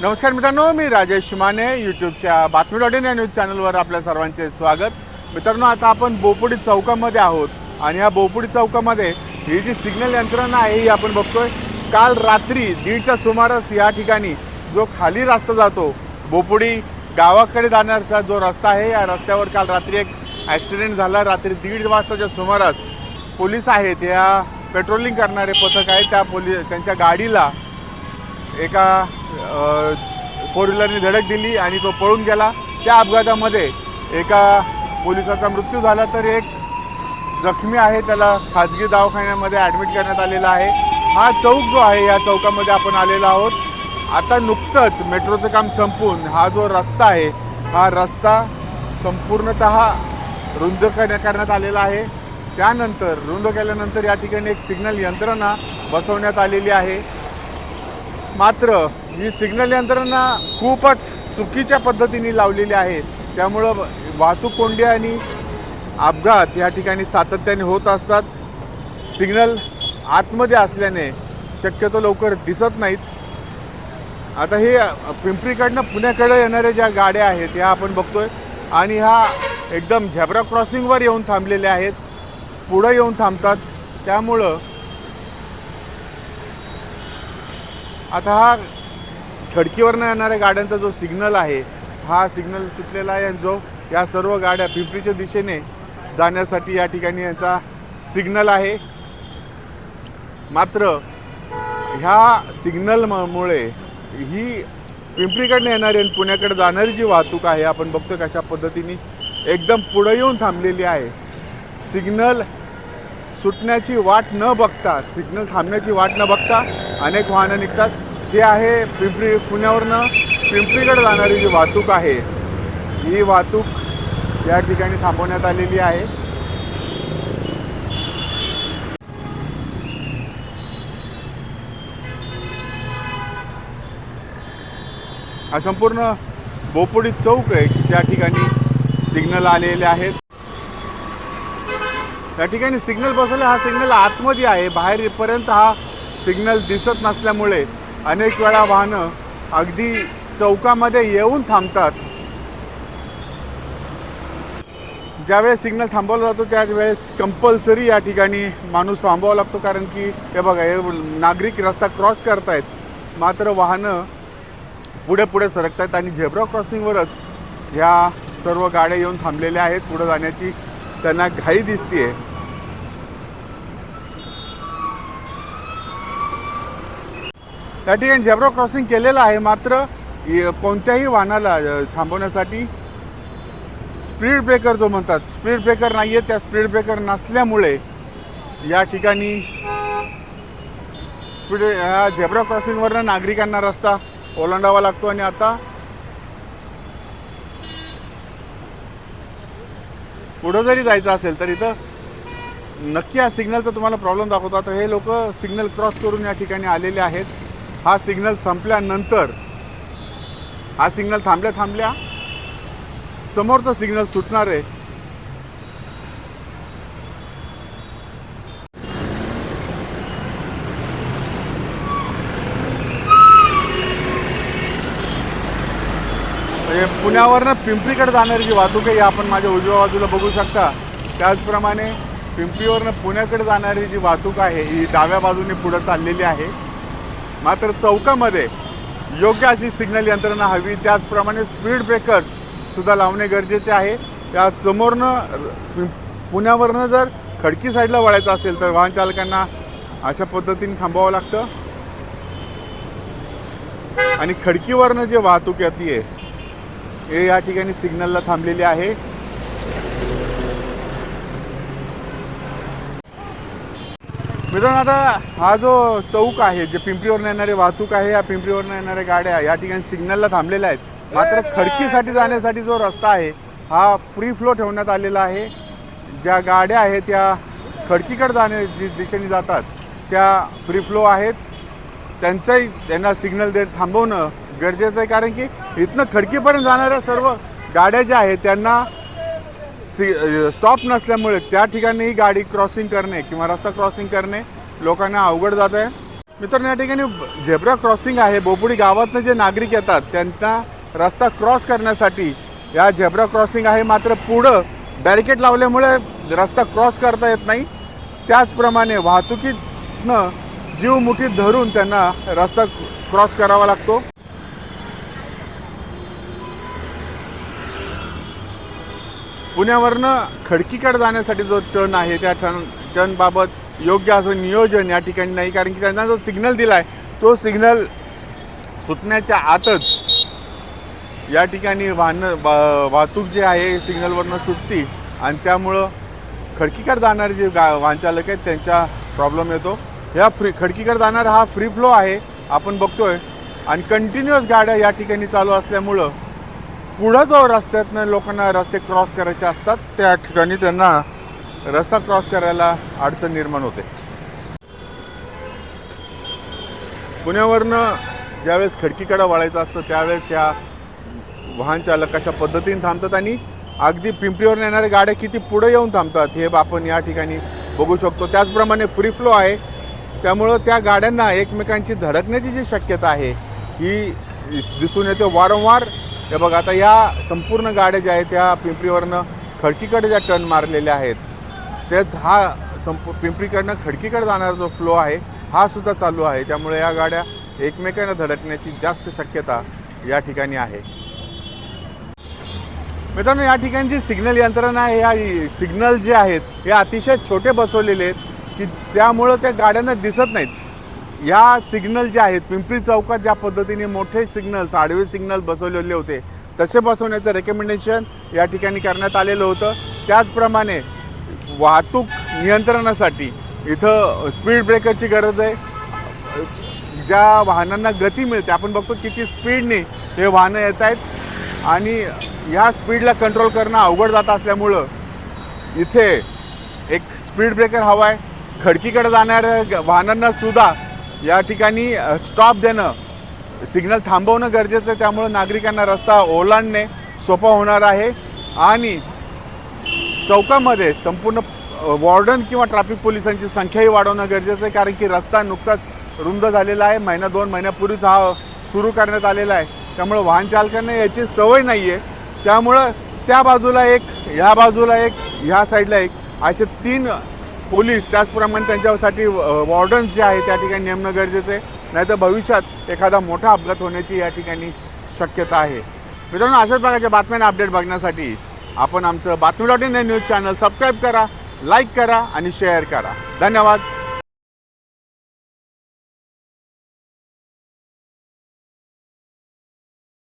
नमस्कार मित्रांनो मी राजेश माने यूट्यूबच्या बातमी डॉट इन या न्यूज चॅनलवर आपल्या सर्वांचे स्वागत. मित्रांनो आता आपण बोपुडी चौकामध्ये आहोत आणि या बोपुडी चौकामध्ये ही जी सिग्नल यंत्रणा आहे ही आपण बघतोय. काल रात्री दीडच्या सुमारास या ठिकाणी जो खाली रस्ता जातो बोपुडी गावाकडे जाण्याचा जो रस्ता आहे या रस्त्यावर काल रात्री एक ॲक्सिडेंट झाला. रात्री दीड वाजताच्या सुमारास पोलीस आहेत या पेट्रोलिंग करणारे पथक आहेत. त्या पोलीस त्यांच्या गाडीला एका फोर व्हीलरने धडक दिली आणि तो पळून गेला. त्या अपघातामध्ये एका पोलिसाचा मृत्यू झाला तर एक जखमी आहे. त्याला खाजगी दवाखान्यामध्ये ॲडमिट करण्यात आलेला आहे. हा चौक जो आहे या चौकामध्ये आपण आलेलो आहोत. आता नुकतंच मेट्रोचं काम संपून हा जो रस्ता आहे हा रस्ता संपूर्णत रुंद करण्यात आलेला आहे. त्यानंतर रुंद केल्यानंतर या ठिकाणी एक सिग्नल यंत्रणा बसवण्यात आलेली आहे. मात्र ही सिग्नल यंत्रणा खूपच चुकीच्या पद्धतीने लावलेली आहे. त्यामुळं वाहतूक कोंडी आणि अपघात या ठिकाणी सातत्याने होत असतात. सिग्नल आतमध्ये असल्याने शक्यतो लवकर दिसत नाहीत. आता हे पिंपरीकडनं पुण्याकडे येणाऱ्या ज्या गाड्या आहेत ह्या आपण बघतोय. आणि ह्या एकदम झेब्रा क्रॉसिंगवर येऊन थांबलेल्या आहेत. पुढं येऊन थांबतात. त्यामुळं आता हा खडकीवरनं येणाऱ्या गाड्यांचा जो सिग्नल आहे हा सिग्नल सुटलेला आहे आणि जो या सर्व गाड्या पिंपरीच्या दिशेने जाण्यासाठी या ठिकाणी यांचा सिग्नल आहे. मात्र ह्या सिग्नलमुळे ही पिंपरीकडनं येणारी आणि पुण्याकडे जाणारी जी वाहतूक आहे आपण बघतो कशा पद्धतीने एकदम पुढं येऊन थांबलेली आहे. सिग्नल सुटण्याची वाट न बघता सिग्नल थांबण्याची वाट न बघता अनेक वाहनं निघतात. ते आहे पिंपरी पुण्यावरनं पिंपरीकडे जाणारी जी वाहतूक आहे ही वाहतूक या ठिकाणी थांबवण्यात आलेली आहे. हा संपूर्ण बोपुडी चौक आहे ज्या ठिकाणी सिग्नल आलेले आहेत. त्या ठिकाणी सिग्नल बसवला हा सिग्नल आतमध्ये आहे. बाहेरपर्यंत हा सिग्नल दिसत नसल्यामुळे अनेक वेळा वाहनं अगदी चौकामध्ये येऊन थांबतात. ज्यावेळेस सिग्नल थांबवला जातो त्यावेळेस कंपल्सरी या ठिकाणी माणूस थांबावा लागतो. कारण की हे बघा हे नागरिक रस्ता क्रॉस करतायत. मात्र वाहनं पुढे पुढे सरकतात आणि झेब्रा क्रॉसिंगवरच ह्या सर्व गाड्या येऊन थांबलेल्या आहेत. पुढे जाण्याची त्यांना घाई दिसतीये. त्या ठिकाणी झेब्रा क्रॉसिंग केलेलं आहे मात्र कोणत्याही वाहनाला थांबवण्यासाठी स्पीड ब्रेकर जो म्हणतात स्पीड ब्रेकर नाही आहे त्या स्पीड ब्रेकर नसल्यामुळे या ठिकाणी स्पीड ह्या झेब्रा क्रॉसिंगवरनं नागरिकांना रस्ता ओलांडावा लागतो. आणि आता पुढं जरी जायचं असेल तर इथं नक्की हा सिग्नलचा तुम्हाला प्रॉब्लेम दाखवतो तर हे लोक सिग्नल क्रॉस करून या ठिकाणी आलेले आहेत. हा सिग्नल संपल्यानंतर हा सिग्नल थांबल्या थांबल्या समोरचा सिग्नल सुटणार आहे. पुण्यावरनं पिंपरीकडे जाणारी जी वाहतूक आहे आपण माझ्या उजव्या बाजूला बघू शकता. त्याचप्रमाणे पिंपरीवरनं पुण्याकडे जाणारी जी वाहतूक आहे ही डाव्या बाजूने पुढं चाललेली आहे. मात्र चौकामध्ये योग्य अशी सिग्नल यंत्रणा हवी त्याचप्रमाणे स्पीड ब्रेकर्स सुद्धा लावणे गरजेचे आहे. त्या समोरनं पुण्यावरनं जर खडकी साईडला वळायचं असेल तर वाहन चालकांना अशा पद्धतीने थांबावं लागतं. आणि खडकीवरनं जे वाहतूक येते हे या ठिकाणी सिग्नलला थांबलेली आहे. मित्रांनो आता हा जो चौक आहे जे पिंपरीवरनं येणारी वाहतूक आहे या पिंपरीवरनं येणाऱ्या गाड्या या ठिकाणी सिग्नलला थांबलेल्या आहेत. मात्र खडकीसाठी जाण्यासाठी जो रस्ता आहे हा फ्री फ्लो ठेवण्यात आलेला आहे. ज्या गाड्या आहेत त्या खडकीकडे जाण्या दि- दिशेने जातात त्या फ्री फ्लो आहेत. त्यांचाही त्यांना सिग्नल देत थांबवणं गरजेचं आहे. कारण की इथनं खडकीपर्यंत जाणाऱ्या सर्व गाड्या ज्या आहेत त्यांना सी स्टॉप नसल्यामुळे त्या ठिकाणी गाडी क्रॉसिंग करणे किंवा रस्ता क्रॉसिंग करणे लोकांना अवघड जात आहे. मित्रांनो या ठिकाणी झेब्रा क्रॉसिंग आहे. बोपुडी गावातनं जे नागरिक येतात त्यांना रस्ता क्रॉस करण्यासाठी या झेब्रा क्रॉसिंग आहे. मात्र पुढं बॅरिकेड लावल्यामुळे रस्ता क्रॉस करता येत नाही. त्याचप्रमाणे वाहतुकीतनं जीव मुठीत धरून त्यांना रस्ता क्रॉस करावा लागतो. पुण्यावरनं खडकीकडे जाण्यासाठी जो टर्न आहे त्या टर्न टर्नबाबत योग्य असं नियोजन या ठिकाणी नाही. कारण की त्यांना जो सिग्नल दिला आहे तो सिग्नल सुटण्याच्या आतच या ठिकाणी वाहन वाहतूक जी आहे सिग्नलवरनं सुटती. आणि त्यामुळं खडकीकडे जाणारे जे गा वाहन चालक आहेत त्यांचा प्रॉब्लेम येतो. ह्या फ्री खडकीकडे जाणारा हा फ्री फ्लो आहे आपण बघतोय. आणि कंटिन्युअस गाड्या या ठिकाणी चालू असल्यामुळं पुढं जो रस्त्यातनं लोकांना रस्ते क्रॉस करायचे असतात त्या ठिकाणी त्यांना रस्ता क्रॉस करायला अडचण निर्माण होते. पुण्यावरनं ज्यावेळेस खडकीकडं वळायचं असतं त्यावेळेस या वाहन चालक कशा पद्धतीने थांबतात आणि अगदी पिंपरीवर येणाऱ्या गाड्या किती पुढे येऊन थांबतात हे आपण या ठिकाणी बघू शकतो. त्याचप्रमाणे फ्री फ्लो आहे. त्यामुळं त्या गाड्यांना एकमेकांची धडकण्याची जी शक्यता आहे ही दिसून येते. वारंवार हे बघा आता या संपूर्ण गाड्या ज्या आहेत त्या पिंपरीवरनं खडकीकडे ज्या टर्न मारलेल्या आहेत त्याच हा संपू पिंपरीकडनं खडकीकडे जाणारा जो फ्लो आहे हा सुद्धा चालू आहे. त्यामुळे या गाड्या एकमेकांना धडकण्याची जास्त शक्यता या ठिकाणी आहे. मित्रांनो या ठिकाणी जी सिग्नल यंत्रणा आहे या सिग्नल जे आहेत हे अतिशय छोटे बसवलेले आहेत की त्यामुळं त्या गाड्यांना दिसत नाहीत. या सिग्नल जे आहेत पिंपरी चौकात ज्या पद्धतीने मोठे सिग्नल्स आडवे सिग्नल बसवलेले होते तसे बसवण्याचं रेकमेंडेशन या ठिकाणी करण्यात आलेलं होतं. त्याचप्रमाणे वाहतूक नियंत्रणासाठी इथं स्पीड ब्रेकरची गरज आहे. ज्या वाहनांना गती मिळते आपण बघतो किती स्पीडने हे वाहनं येत आहेत आणि ह्या स्पीडला कंट्रोल करणं अवघड जात असल्यामुळं इथे एक स्पीड ब्रेकर हवा आहे खडकीकडे जाणाऱ्या ग- या ठिकाणी स्टॉप देणं सिग्नल थांबवणं गरजेचं आहे. त्यामुळं नागरिकांना रस्ता ओलांडणे सोपं होणार आहे. आणि चौकामध्ये संपूर्ण वॉर्डन किंवा ट्रॅफिक पोलिसांची संख्याही वाढवणं गरजेचं आहे. कारण की रस्ता नुकताच रुंद झालेला आहे. महिना दोन महिन्यापूर्वीच हा सुरू करण्यात आलेला आहे. त्यामुळं वाहन चालकांना याची सवय नाही आहे त्यामुळं त्या बाजूला एक ह्या बाजूला एक ह्या साईडला एक असे तीन पोलीस त्याचप्रमाणे त्यांच्यासाठी वॉर्डन्स जे आहे त्या ठिकाणी नेमणं गरजेचं आहे. नाहीतर भविष्यात एखादा मोठा अपघात होण्याची या ठिकाणी शक्यता आहे. मित्रांनो अशाच प्रकारच्या बातम्यांना अपडेट बघण्यासाठी आपण आमचं Batmi dot in news channel subscribe करा लाईक करा आणि शेअर करा. धन्यवाद.